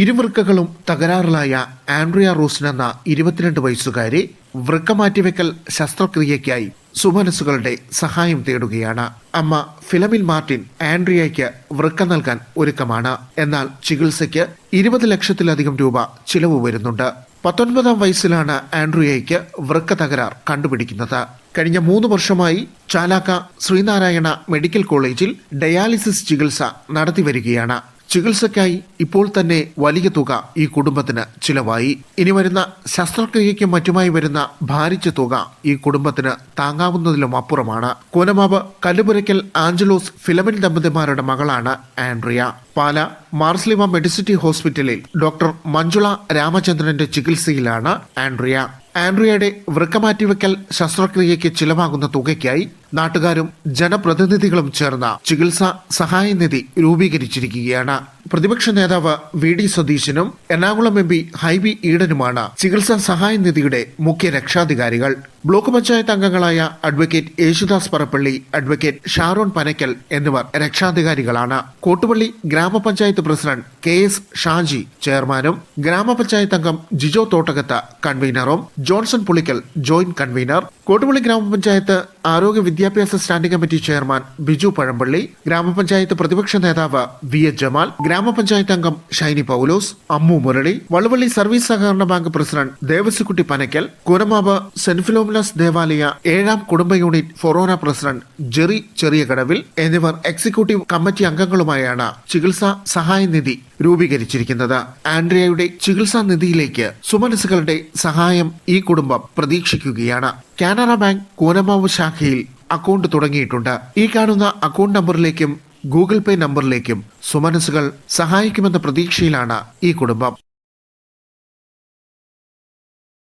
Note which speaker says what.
Speaker 1: ഇരുവൃക്കകളും തകരാറിലായ Andrea റൂസൻ എന്ന ഇരുപത്തിരണ്ട് വയസ്സുകാരി വൃക്ക മാറ്റിവെക്കൽ ശസ്ത്രക്രിയയ്ക്കായി സുമനസുകളുടെ സഹായം തേടുകയാണ്. അമ്മ ഫിലമിൻ മാർട്ടിൻ ആൻഡ്രിയയ്ക്ക് വൃക്ക നൽകാൻ ഒരുക്കമാണ്. എന്നാൽ ചികിത്സയ്ക്ക് ഇരുപത് ലക്ഷത്തിലധികം രൂപ ചിലവ് വരുന്നുണ്ട്. പത്തൊൻപതാം വയസ്സിലാണ് ആൻഡ്രിയയ്ക്ക് വൃക്ക തകരാർ കണ്ടുപിടിക്കുന്നത്. കഴിഞ്ഞ മൂന്ന് വർഷമായി ചാലാക്ക ശ്രീനാരായണ മെഡിക്കൽ കോളേജിൽ ഡയാലിസിസ് ചികിത്സ നടത്തിവരികയാണ് ചികിത്സയ്ക്കായി ഇപ്പോൾ തന്നെ വലിയ തുക ഈ കുടുംബത്തിന് ചിലവായി. ഇനി വരുന്ന ശസ്ത്രക്രിയയ്ക്കും മറ്റുമായി വരുന്ന ഭാരിച്ച തുക ഈ കുടുംബത്തിന് താങ്ങാവുന്നതിലും അപ്പുറമാണ്. കൂനമാവ് കല്ലുപുരയ്ക്കൽ ആഞ്ചലോസ് ഫിലമിൻ ദമ്പതിമാരുടെ മകളാണ് ആൻഡ്രിയ. പാല മാർസ്ലിമ മെഡിസിറ്റി ഹോസ്പിറ്റലിൽ ഡോക്ടർ മഞ്ജുള രാമചന്ദ്രന്റെ ചികിത്സയിലാണ് ആൻഡ്രിയ. ആൻഡ്രിയയുടെ വൃക്കമാറ്റിവെക്കൽ ശസ്ത്രക്രിയയ്ക്ക് ചിലവാകുന്ന തുകയ്ക്കായി നാട്ടുകാരും ജനപ്രതിനിധികളും ചേർന്ന ചികിത്സാ സഹായനിധി രൂപീകരിച്ചിരിക്കുകയാണ്. പ്രതിപക്ഷ നേതാവ് വി ഡി സതീശനും എറണാകുളം എം പി ഹൈബി ഈഡനുമാണ് ചികിത്സാ സഹായനിധിയുടെ മുഖ്യ രക്ഷാധികാരികൾ ബ്ലോക്ക് പഞ്ചായത്ത് അംഗങ്ങളായ അഡ്വക്കേറ്റ് യേശുദാസ് പറപ്പള്ളി അഡ്വക്കേറ്റ് ഷാരോൺ പനക്കൽ എന്നിവർ രക്ഷാധികാരികളാണ്. കോട്ടുപള്ളി ഗ്രാമപഞ്ചായത്ത് പ്രസിഡന്റ് കെ എസ് ഷാജി ചെയർമാനും ഗ്രാമപഞ്ചായത്ത് അംഗം ജിജോ തോട്ടകത്ത് കൺവീനറും ജോൺസൺ പുളിക്കൽ ജോയിന്റ് കൺവീനർ കോട്ടുപള്ളി ഗ്രാമപഞ്ചായത്ത് ആരോഗ്യ വിദ്യാഭ്യാസ standing committee chairman Biju Pazhampally ഗ്രാമപഞ്ചായത്ത് പ്രതിപക്ഷ നേതാവ് വി എച്ച് ജമാൽ ഗ്രാമപഞ്ചായത്ത് അംഗം ഷൈനി പൗലോസ് അമ്മു മുരളി വള്ളുവള്ളി സർവീസ് സഹകരണ ബാങ്ക് പ്രസിഡന്റ് ദേവസിക്കുട്ടി പനക്കൽ കുരമാവ് സെന്റ് ഫിലോമിനാസ് ദേവാലയ ഏഴാം കുടുംബ യൂണിറ്റ് ഫൊറോന പ്രസിഡന്റ് ജെറി ചെറിയ കടവിൽ എന്നിവർ എക്സിക്യൂട്ടീവ് കമ്മിറ്റി അംഗങ്ങളുമായാണ് ചികിത്സാ സഹായനിധി രൂപീകരിച്ചിരിക്കുന്നത്. ആൻഡ്രിയയുടെ ചികിത്സാ നിധിയിലേക്ക് സുമനസുകളുടെ സഹായം ഈ കുടുംബം പ്രതീക്ഷിക്കുകയാണ്. കാനറ ബാങ്ക് കൂനമാവ് ശാഖയിൽ അക്കൗണ്ട് തുടങ്ങിയിട്ടുണ്ട്. ഈ കാണുന്ന അക്കൗണ്ട് നമ്പറിലേക്കും ഗൂഗിൾ പേ നമ്പറിലേക്കും സുമനസുകൾ സഹായിക്കുമെന്ന പ്രതീക്ഷയിലാണ് ഈ കുടുംബം.